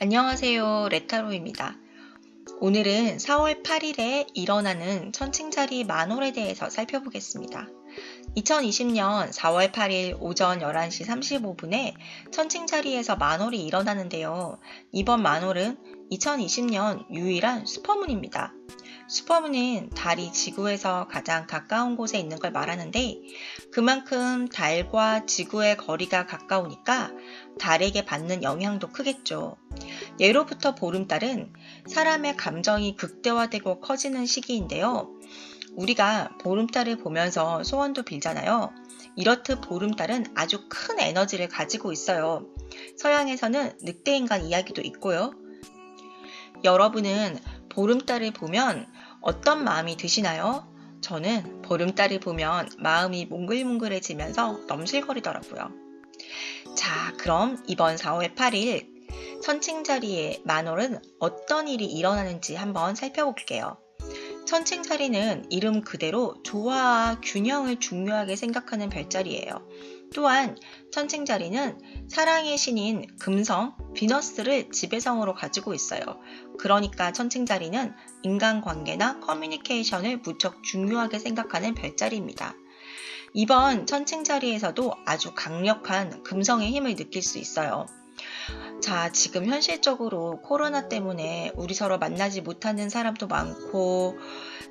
안녕하세요. 레타로입니다. 오늘은 4월 8일에 일어나는 천칭자리 만월에 대해서 살펴보겠습니다. 2020년 4월 8일 오전 11시 35분에 천칭자리에서 만월이 일어나는데요. 이번 만월은 2020년 유일한 슈퍼문입니다. 슈퍼문은 달이 지구에서 가장 가까운 곳에 있는 걸 말하는데 그만큼 달과 지구의 거리가 가까우니까 달에게 받는 영향도 크겠죠. 예로부터 보름달은 사람의 감정이 극대화되고 커지는 시기인데요. 우리가 보름달을 보면서 소원도 빌잖아요. 이렇듯 보름달은 아주 큰 에너지를 가지고 있어요. 서양에서는 늑대인간 이야기도 있고요. 여러분은 보름달을 보면 어떤 마음이 드시나요? 저는 보름달을 보면 마음이 몽글몽글해지면서 넘실거리더라고요. 자, 그럼 이번 4월 8일 천칭자리의 만월은 어떤 일이 일어나는지 한번 살펴볼게요. 천칭자리는 이름 그대로 조화와 균형을 중요하게 생각하는 별자리예요. 또한 천칭자리는 사랑의 신인 금성, 비너스를 지배성으로 가지고 있어요. 그러니까 천칭자리는 인간관계나 커뮤니케이션을 무척 중요하게 생각하는 별자리입니다. 이번 천칭자리에서도 아주 강력한 금성의 힘을 느낄 수 있어요. 자, 지금 현실적으로 코로나 때문에 우리 서로 만나지 못하는 사람도 많고,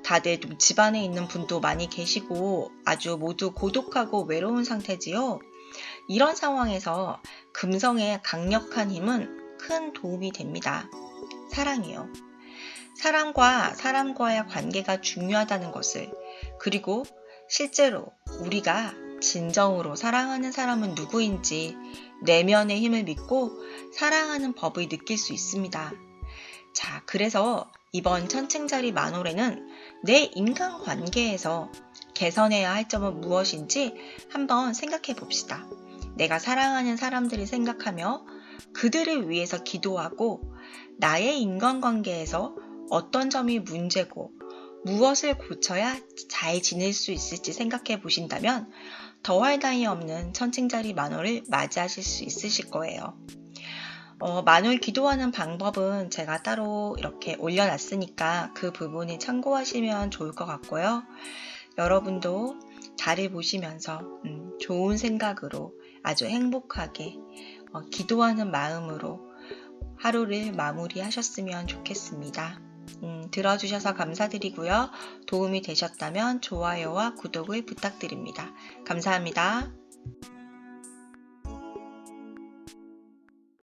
다들 좀 집안에 있는 분도 많이 계시고, 아주 모두 고독하고 외로운 상태지요. 이런 상황에서 금성의 강력한 힘은 큰 도움이 됩니다. 사랑이요. 사람과 사람과의 관계가 중요하다는 것을, 그리고 실제로 우리가 진정으로 사랑하는 사람은 누구인지 내면의 힘을 믿고 사랑하는 법을 느낄 수 있습니다. 자, 그래서 이번 천칭자리 만월에는 내 인간 관계에서 개선해야 할 점은 무엇인지 한번 생각해 봅시다. 내가 사랑하는 사람들을 생각하며 그들을 위해서 기도하고 나의 인간관계에서 어떤 점이 문제고 무엇을 고쳐야 잘 지낼 수 있을지 생각해 보신다면 더할 나위 없는 천칭자리 만월을 맞이하실 수 있으실 거예요. 어, 만월 기도하는 방법은 제가 따로 이렇게 올려놨으니까 그 부분을 참고하시면 좋을 것 같고요. 여러분도 달을 보시면서 음, 좋은 생각으로 아주 행복하게 어, 기도하는 마음으로 하루를 마무리하셨으면 좋겠습니다. 음, 들어주셔서 감사드리고요. 도움이 되셨다면 좋아요와 구독을 부탁드립니다. 감사합니다.